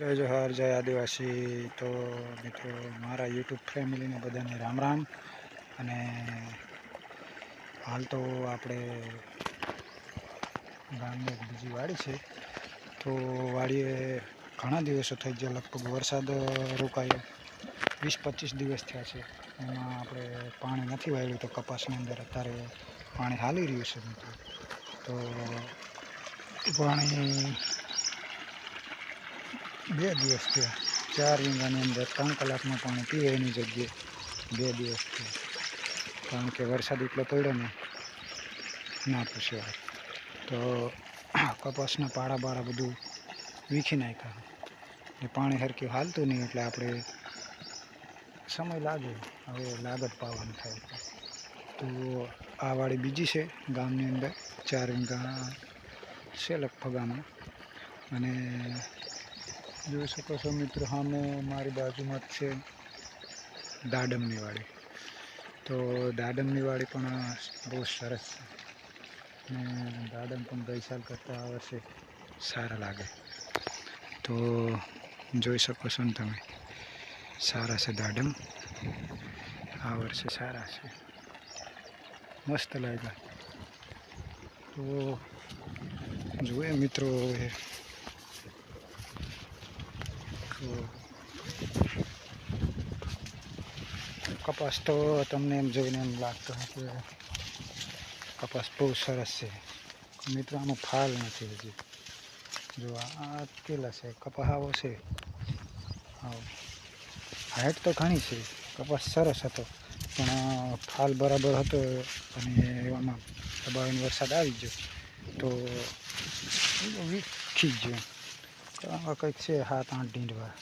જય જોહર, જય આદિવાસી. તો મિત્રો, મારા યુટ્યુબ ફેમિલીને બધાને રામ રામ. અને હાલ તો આપણે ગામની એક બીજી વાડી છે. તો વાડીએ ઘણા દિવસો થઈ ગયા, લગભગ વરસાદ રોકાયો. વીસ પચીસ દિવસ થયા છે. એમાં આપણે પાણી નથી વાળ્યું તો કપાસની અંદર અત્યારે પાણી હાલી રહ્યું છે મિત્રો. તો પાણી બે દિવસ થયા ચાર વીંગાની અંદર ત્રણ કલાકમાં પાણી પીએ એની જગ્યાએ. બે દિવસ થયા કારણ કે વરસાદ એટલો પડ્યો ને, ના પૂછ્યો. તો કપાસના પાળા બાળા બધું વીખી નાખ્યા. ને પાણી સરખી હાલતું નહીં એટલે આપણે સમય લાગે, હવે લાગત પાવાનું થાય. તો આ વાડી બીજી છે, ગામની અંદર ચાર વીંગા છે લગભગ અને જોઈ શકો છો મિત્રો, સામે મારી બાજુમાં જ છે દાડમની વાડી તો દાડમની વાડી પણ બહુ સરસ છે. ને દાડમ પણ ગઈસાલ કરતા આ વર્ષે સારા લાગે. તો જોઈ શકો છો ને તમે, સારા છે દાડમ. આ વર્ષે સારા છે. મસ્ત લાગ્યા. તો જોઈએ મિત્રો કપાસ તો તમને એમ જોઈને એમ લાગતો કે કપાસ બહુ સરસ છે. મિત્રો, આમાં ફાલ નથી હજી. જો, આ કેલા છે કપાસ આવો. છે હાઈટ તો ઘણી છે. કપાસ સરસ હતો. પણ ફાલ બરાબર હતો અને એવામાં દબાવીને વરસાદ આવી ગયો. તો, વીખી ગયો. તો કંઈક છે, સાત, આઠ ડીંડવા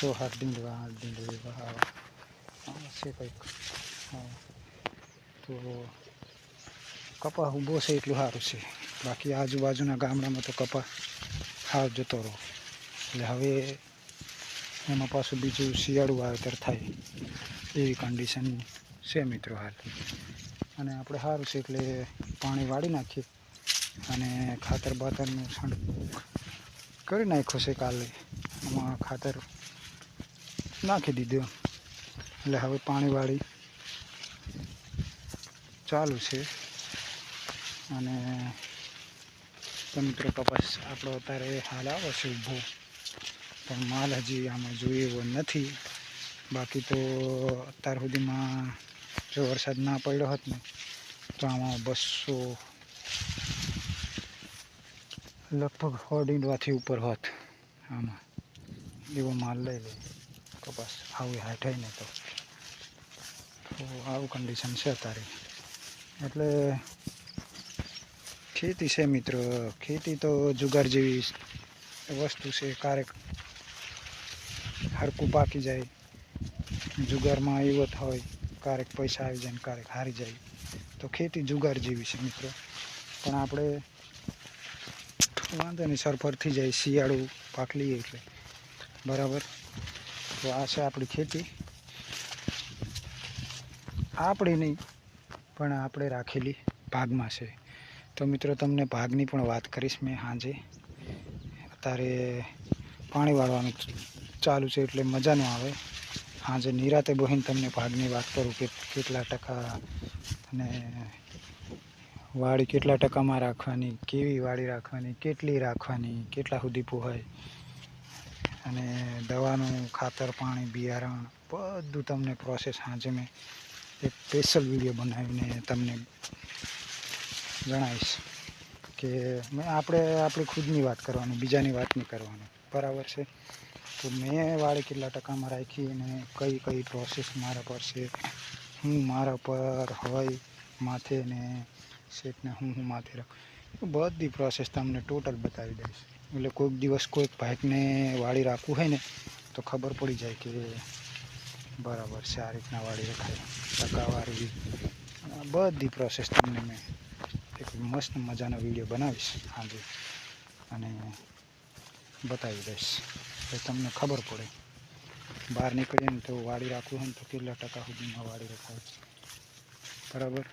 સો, સાત ડીંડવા આઠ ડીંડવા છે કંઈક. તો કપા ઊભો છે, એટલું સારું છે. બાકી આજુબાજુના ગામડામાં તો કપા હાવ જતો રહો. એટલે હવે એમાં પાછું બીજું શિયાળું વાવેતર થાય. એવી કન્ડિશન છે મિત્રો હાલ અને આપણે સારું છે, એટલે પાણી વાળી નાખીએ. અને ખાતર, બાતરનું છંડ કરી નાખ્યો છે કાલે. આમાં ખાતર નાખી દીધું. એટલે હવે પાણીવાળી ચાલુ છે. અને તો મિત્રો કપાસ આપણો અત્યારે હાલ આવે છે ઊભો. પણ માલ હજી આમાં જોઈએ એવો નથી. બાકી તો અત્યાર સુધીમાં જો વરસાદ ના પડ્યો હોત ને, તો આમાં બસો લગભગ સો ડીંડવાથી ઉપર હોત. આમાં. એવો માલ લઈ લે. કપાસ આવી થાય ને તો. તો આવું કન્ડિશન છે અત્યારે. એટલે ખેતી છે મિત્રો. ખેતી તો જુગાર જેવી વસ્તુ છે. ક્યારેક હરકું પાકી જાય. જુગારમાં એવો હોય. ક્યારેક પૈસા આવી જાય ને ક્યારેક હારી જાય. તો ખેતી જુગાર જેવી છે મિત્રો. પણ આપણે વાંધો નહીં સરફરથી જાય, શિયાળું પાક લઈએ એટલે. બરાબર? તો આ છે આપણી ખેતી. આપણી નહીં, પણ આપણે રાખેલી ભાગમાં છે. તો મિત્રો, તમને ભાગની પણ વાત કરીશ મેં સાંજે. અત્યારે પાણી વાળવાનું ચાલુ છે એટલે મજા ન આવે. સાંજે નિરાતે બહીને તમને ભાગની વાત કરું કે કેટલા ટકા અને વાડી કેટલા ટકામાં રાખવાની, કેવી વાડી રાખવાની, કેટલી રાખવાની, કેટલા સુધી પોહાય. અને દવાનું, ખાતર, પાણી, બિયારણ, બધું તમને પ્રોસેસ સાંજે મેં એક સ્પેશિયલ વીડિયો બનાવીને તમને જણાવીશ કે મેં આપણે, આપણી ખુદની વાત કરવાની, બીજાની વાત નહીં કરવાની. બરાબર છે? તો મેં વાળી કેટલા ટકામાં રાખી અને કઈ કઈ પ્રોસેસ મારા પર છે? હું મારા પર હોય માથે ને સેટને હું હું માથે રાખું. બધી પ્રોસેસ તમને ટોટલ બતાવી દઈશ. એટલે કોઈક દિવસ કોઈક બાઇકને વાળી રાખવું હોય ને, તો ખબર પડી જાય કે બરાબર છે આ રીતના વાળી રખાય. ટકાવારી બધી પ્રોસેસ તમને મેં એક મસ્ત મજાનો વીડિયો બનાવીશ આજે. અને બતાવી દઈશ. એટલે તમને ખબર પડે. બહાર નીકળીએ ને તો વાળી રાખવું હોય ને તો કેટલા ટકા સુધીમાં વાળી રખાય. બરાબર?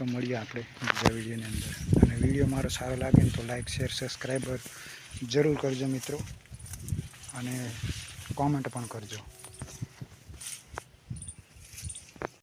તો મળીએ આપણે બીજા વિડીયોની અંદર. અને વીડિયો મારો સારો લાગે ને તો લાઈક શેર સબસ્ક્રાઈબર જરૂર કરજો મિત્રો. અને કોમેન્ટ પણ કરજો.